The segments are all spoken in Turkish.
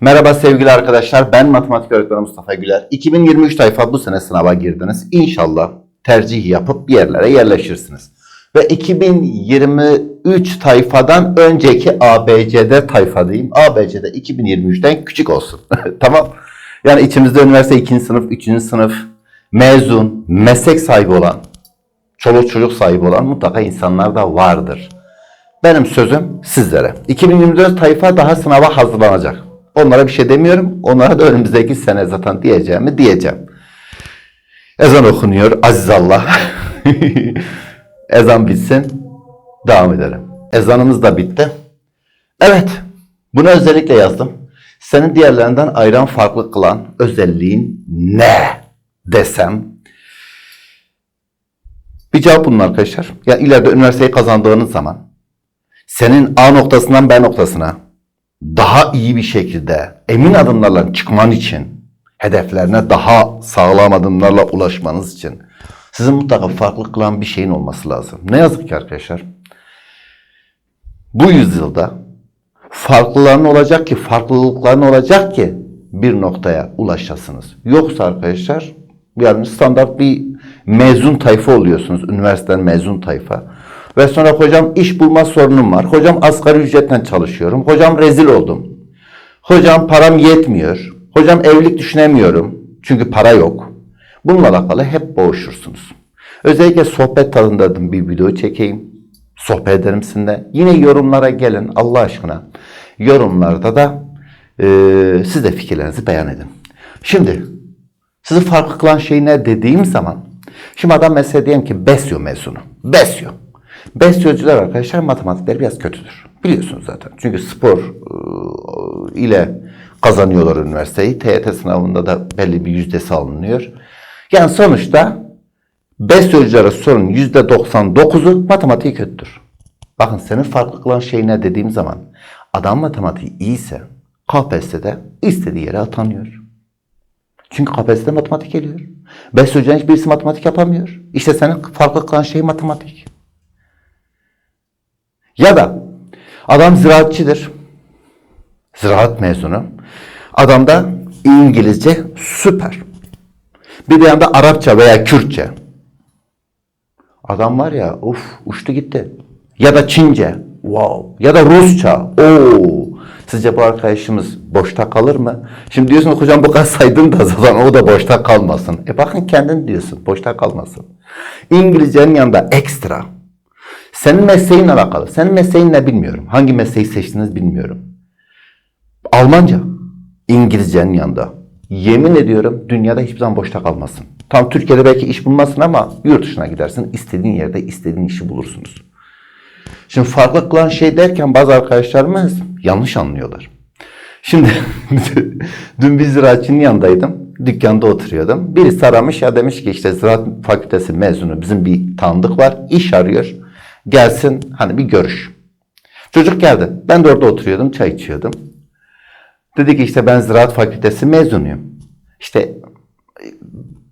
Merhaba sevgili arkadaşlar. Ben matematik öğretmeni Mustafa Güler. 2023 tayfa bu sene sınava girdiniz. İnşallah tercih yapıp bir yerlere yerleşirsiniz. Ve 2023 tayfadan önceki ABCD tayfa diyeyim. ABCD 2023'ten küçük olsun. tamam. Yani içimizde üniversite 2. sınıf, 3. sınıf mezun, meslek sahibi olan, çoluk çocuk sahibi olan mutlaka insanlar da vardır. Benim sözüm sizlere. 2024 tayfa daha sınava hazırlanacak. Onlara bir şey demiyorum. Onlara da önümüzdeki sene zaten diyeceğimi diyeceğim. Ezan okunuyor. Aziz Allah. Ezan bitsin. Devam edelim. Ezanımız da bitti. Evet. Bunu özellikle yazdım. Senin diğerlerinden ayıran farklı kılan özelliğin ne desem bir cevap bulun arkadaşlar. Yani ileride üniversiteyi kazandığınız zaman senin A noktasından B noktasına daha iyi bir şekilde emin adımlarla çıkman için, hedeflerine daha sağlam adımlarla ulaşmanız için sizin mutlaka farklı kılan bir şeyin olması lazım. Ne yazık ki arkadaşlar, bu yüzyılda farklıların olacak ki, farklılıkların olacak ki bir noktaya ulaşasınız. Yoksa arkadaşlar yani standart bir mezun tayfa oluyorsunuz. Üniversiteden mezun tayfa. Ve sonra hocam iş bulma sorunum var. Hocam asgari ücretle çalışıyorum. Hocam rezil oldum. Hocam param yetmiyor. Hocam evlilik düşünemiyorum. Çünkü para yok. Bununla alakalı hep boğuşursunuz. Özellikle sohbet tadında bir video çekeyim. Sohbet ederim sizinle. Yine yorumlara gelin Allah aşkına. Yorumlarda da e, siz de fikirlerinizi beyan edin. Şimdi sizi farklı kılan şey ne dediğim zaman şimdi adam mesela diyelim ki Besyo mezunu. Besyo. Besyocular arkadaşlar matematikleri biraz kötüdür. Biliyorsunuz zaten. Çünkü spor e, ile kazanıyorlar üniversiteyi. TYT sınavında da belli bir yüzdesi alınıyor. Yani sonuçta Besyoculara sorun %99'u matematiği kötüdür. Bakın senin farklı kılan şey ne dediğim zaman adam matematiği iyiyse KPSS'de istediği yere atanıyor. Çünkü KPSS'de matematik geliyor. Besyocuların hiçbirisi matematik yapamıyor. İşte senin farklı kılan şey matematik. Ya da adam ziraatçıdır. Ziraat mezunu. Adamda İngilizce süper. Bir de yanında Arapça veya Kürtçe. Adam var ya uf uçtu gitti. Ya da Çince. Wow. Ya da Rusça. Oo. Sizce bu arkadaşımız boşta kalır mı? Şimdi diyorsun hocam bu kadar saydın da zaten o da boşta kalmasın. E bakın kendin diyorsun boşta kalmasın. İngilizcenin yanında ekstra. Senin mesleğinle alakalı. Senin mesleğin ne bilmiyorum. Hangi mesleği seçtiniz bilmiyorum. Almanca. İngilizcenin yanında. Yemin ediyorum dünyada hiçbir zaman boşta kalmasın. Tam Türkiye'de belki iş bulmasın ama yurt dışına gidersin. istediğin yerde istediğin işi bulursunuz. Şimdi farklı kılan şey derken bazı arkadaşlarımız yanlış anlıyorlar. Şimdi dün bir ziraatçının yanındaydım. Dükkanda oturuyordum. Birisi aramış ya demiş ki işte ziraat fakültesi mezunu bizim bir tanıdık var. iş arıyor. Gelsin hani bir görüş. Çocuk geldi. Ben de orada oturuyordum. Çay içiyordum. Dedi ki işte ben ziraat fakültesi mezunuyum. İşte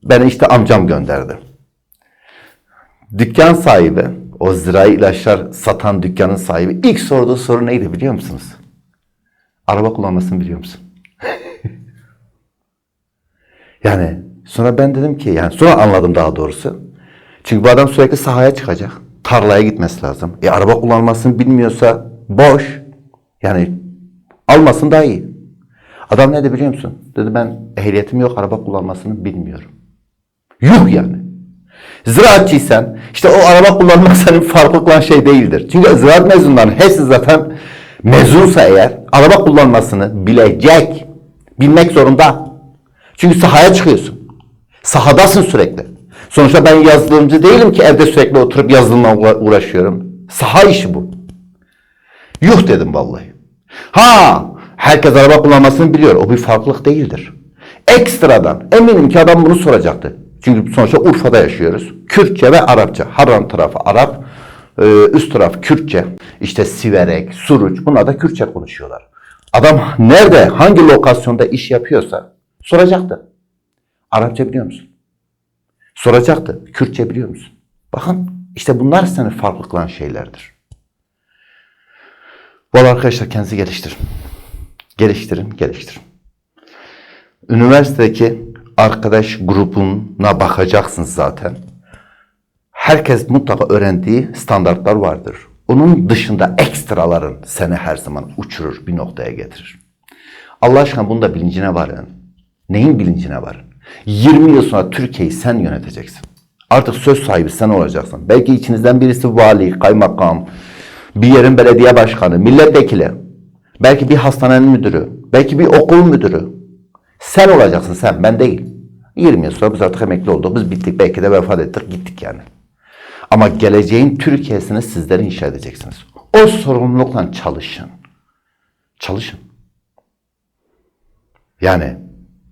beni işte amcam gönderdi. Dükkan sahibi, o zirai ilaçlar satan dükkanın sahibi ilk sorduğu soru neydi biliyor musunuz? Araba kullanmasını biliyor musun? yani sonra ben dedim ki yani sonra anladım daha doğrusu. Çünkü bu adam sürekli sahaya çıkacak. Tarlaya gitmesi lazım. E araba kullanmasını bilmiyorsa boş. Yani almasın daha iyi. Adam ne dedi biliyor musun? Dedi ben ehliyetim yok araba kullanmasını bilmiyorum. Yuh yani. Ziraatçıysan işte o araba kullanmak senin farklı kılan şey değildir. Çünkü ziraat mezunlarının hepsi zaten mezunsa eğer araba kullanmasını bilecek. Bilmek zorunda. Çünkü sahaya çıkıyorsun. Sahadasın sürekli. Sonuçta ben yazılımcı değilim ki evde sürekli oturup yazılımla uğraşıyorum. Saha işi bu. Yuh dedim vallahi. Ha herkes araba kullanmasını biliyor. O bir farklılık değildir. Ekstradan eminim ki adam bunu soracaktı. Çünkü sonuçta Urfa'da yaşıyoruz. Kürtçe ve Arapça. Harran tarafı Arap, e, üst taraf Kürtçe. İşte Siverek, Suruç bunlar da Kürtçe konuşuyorlar. Adam nerede, hangi lokasyonda iş yapıyorsa soracaktı. Arapça biliyor musun? Soracaktı. Kürtçe biliyor musun? Bakın işte bunlar seni farklı kılan şeylerdir. Valla arkadaşlar kendinizi geliştirin. Geliştirin, geliştirin. Üniversitedeki arkadaş grubuna bakacaksınız zaten. Herkes mutlaka öğrendiği standartlar vardır. Onun dışında ekstraların seni her zaman uçurur, bir noktaya getirir. Allah aşkına bunun da bilincine varın. Neyin bilincine varın? 20 yıl sonra Türkiye'yi sen yöneteceksin. Artık söz sahibi sen olacaksın. Belki içinizden birisi vali, kaymakam, bir yerin belediye başkanı, milletvekili, belki bir hastanenin müdürü, belki bir okul müdürü. Sen olacaksın sen, ben değil. 20 yıl sonra biz artık emekli olduk, biz bittik, belki de vefat ettik, gittik yani. Ama geleceğin Türkiye'sini sizler inşa edeceksiniz. O sorumlulukla çalışın. Çalışın. Yani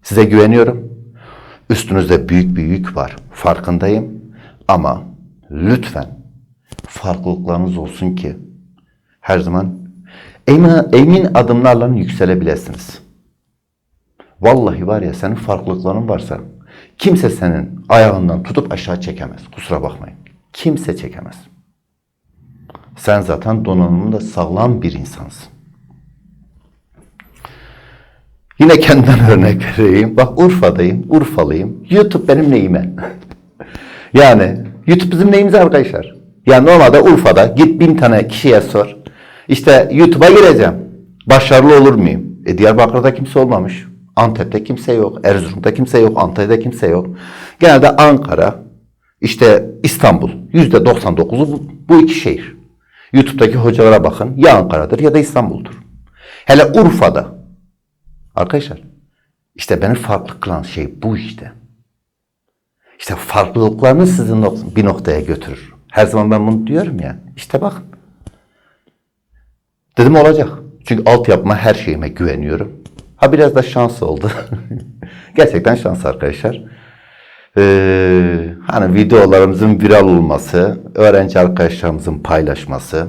size güveniyorum. Üstünüzde büyük bir yük var. Farkındayım. Ama lütfen farklılıklarınız olsun ki her zaman emin, emin adımlarla yükselebilirsiniz. Vallahi var ya senin farklılıkların varsa kimse senin ayağından tutup aşağı çekemez. Kusura bakmayın. Kimse çekemez. Sen zaten donanımında sağlam bir insansın. Yine kendimden örnek vereyim. Bak Urfa'dayım, Urfalıyım. YouTube benim neyime? yani YouTube bizim neyimiz arkadaşlar? Yani normalde Urfa'da git bin tane kişiye sor. İşte YouTube'a gireceğim. Başarılı olur muyum? E Diyarbakır'da kimse olmamış. Antep'te kimse yok. Erzurum'da kimse yok. Antalya'da kimse yok. Genelde Ankara, işte İstanbul. Yüzde 99'u bu, bu iki şehir. YouTube'daki hocalara bakın. Ya Ankara'dır ya da İstanbul'dur. Hele Urfa'da Arkadaşlar işte beni farklı kılan şey bu işte. İşte farklılıklarını sizin nok- bir noktaya götürür. Her zaman ben bunu diyorum ya. İşte bakın. Dedim olacak. Çünkü altyapıma her şeyime güveniyorum. Ha biraz da şans oldu. Gerçekten şans arkadaşlar. Ee, hani videolarımızın viral olması, öğrenci arkadaşlarımızın paylaşması.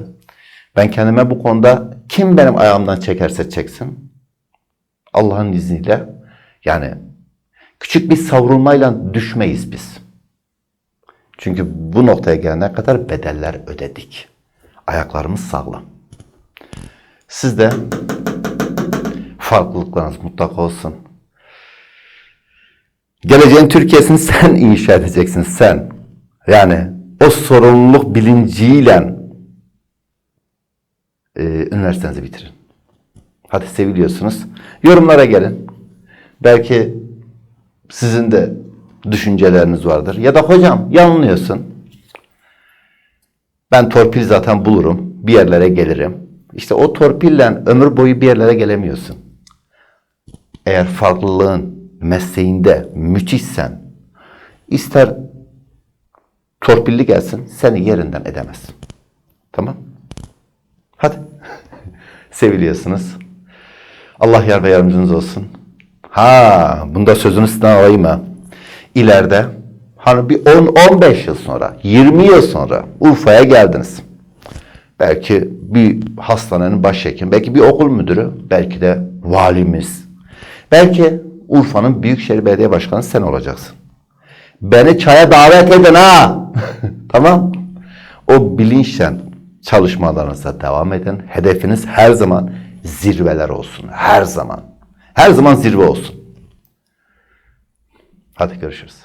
Ben kendime bu konuda kim benim ayağımdan çekerse çeksin Allah'ın izniyle yani küçük bir savrulmayla düşmeyiz biz. Çünkü bu noktaya gelene kadar bedeller ödedik. Ayaklarımız sağlam. Siz de farklılıklarınız mutlaka olsun. Geleceğin Türkiye'sini sen inşa edeceksin sen. Yani o sorumluluk bilinciyle e, üniversitenizi bitirin. Hadi seviliyorsunuz. Yorumlara gelin. Belki sizin de düşünceleriniz vardır. Ya da hocam yanılıyorsun. Ben torpil zaten bulurum. Bir yerlere gelirim. İşte o torpille ömür boyu bir yerlere gelemiyorsun. Eğer farklılığın mesleğinde müthişsen ister torpilli gelsin seni yerinden edemez. Tamam? Hadi. Seviliyorsunuz. Allah yar ve yardımcınız olsun. Ha, bunda sözünü sizden alayım ha. İleride hani bir 10-15 yıl sonra, 20 yıl sonra Urfa'ya geldiniz. Belki bir hastanenin başhekimi, belki bir okul müdürü, belki de valimiz. Belki Urfa'nın Büyükşehir Belediye Başkanı sen olacaksın. Beni çaya davet edin ha. tamam. O bilinçle çalışmalarınıza devam edin. Hedefiniz her zaman zirveler olsun. Her zaman. Her zaman zirve olsun. Hadi görüşürüz.